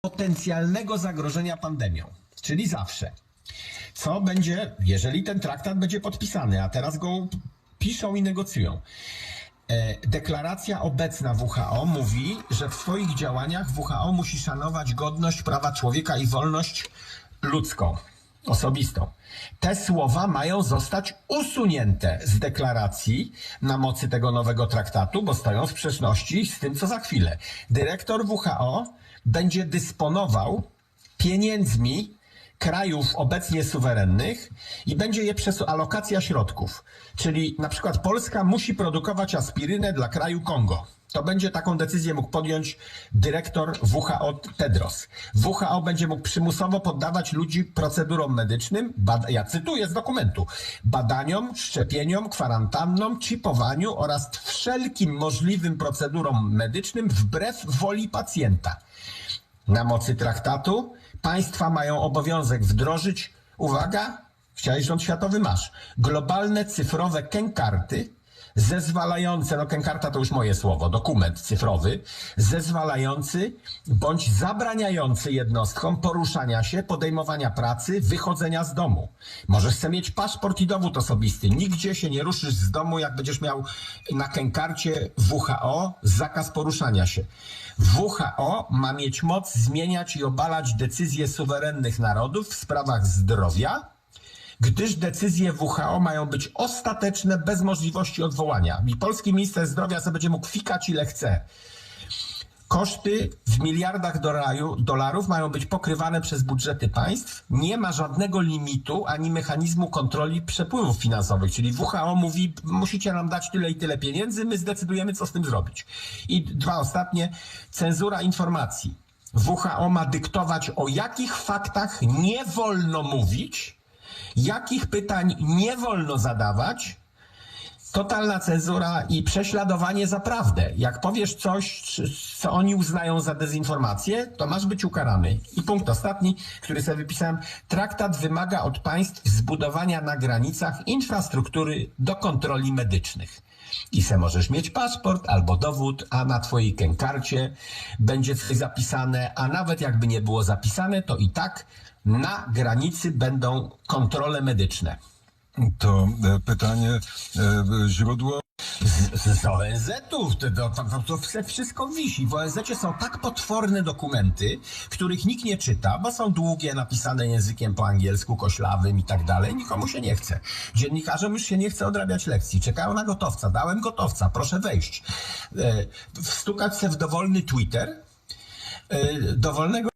potencjalnego zagrożenia pandemią, czyli zawsze. Co będzie, jeżeli ten traktat będzie podpisany, a teraz go piszą i negocjują. E, Deklaracja obecna WHO mówi, że w swoich działaniach WHO musi szanować godność prawa człowieka i wolność ludzką, osobistą. Te słowa mają zostać usunięte z deklaracji na mocy tego nowego traktatu, bo stoją w sprzeczności z tym, co za chwilę. Dyrektor WHO będzie dysponował pieniędzmi krajów obecnie suwerennych i będzie je przez alokacja środków. Czyli na przykład Polska musi produkować aspirynę dla kraju Kongo. To będzie taką decyzję mógł podjąć dyrektor WHO Tedros. WHO będzie mógł przymusowo poddawać ludzi procedurom medycznym, bad- ja cytuję z dokumentu, badaniom, szczepieniom, kwarantannom, chipowaniu oraz wszelkim możliwym procedurom medycznym wbrew woli pacjenta. Na mocy traktatu państwa mają obowiązek wdrożyć, uwaga, chciałeś rząd światowy, masz, globalne cyfrowe kękarty, zezwalające, no kękarta to już moje słowo, dokument cyfrowy, zezwalający bądź zabraniający jednostkom poruszania się, podejmowania pracy, wychodzenia z domu. Możesz sobie mieć paszport i dowód osobisty. Nigdzie się nie ruszysz z domu, jak będziesz miał na kękarcie WHO zakaz poruszania się. WHO ma mieć moc zmieniać i obalać decyzje suwerennych narodów w sprawach zdrowia, gdyż decyzje WHO mają być ostateczne, bez możliwości odwołania. I polski minister zdrowia sobie będzie mógł fikać ile chce. Koszty w miliardach dolaju, dolarów mają być pokrywane przez budżety państw. Nie ma żadnego limitu ani mechanizmu kontroli przepływów finansowych. Czyli WHO mówi, musicie nam dać tyle i tyle pieniędzy, my zdecydujemy, co z tym zrobić. I dwa ostatnie, cenzura informacji. WHO ma dyktować, o jakich faktach nie wolno mówić, jakich pytań nie wolno zadawać, totalna cenzura i prześladowanie za prawdę. Jak powiesz coś, co oni uznają za dezinformację, to masz być ukarany. I punkt ostatni, który sobie wypisałem. Traktat wymaga od państw zbudowania na granicach infrastruktury do kontroli medycznych. I se możesz mieć paszport albo dowód, a na twojej kękarcie będzie coś zapisane, a nawet jakby nie było zapisane, to i tak na granicy będą kontrole medyczne. To e, pytanie, e, źródło. Z, z ONZ-ów to, to, wszystko wisi. W ONZ-cie są tak potworne dokumenty, których nikt nie czyta, bo są długie, napisane językiem po angielsku, koślawym i tak dalej. Nikomu się nie chce. Dziennikarzom już się nie chce odrabiać lekcji. Czekają na gotowca. Dałem gotowca, proszę wejść. E, wstukać się w dowolny Twitter, e, dowolnego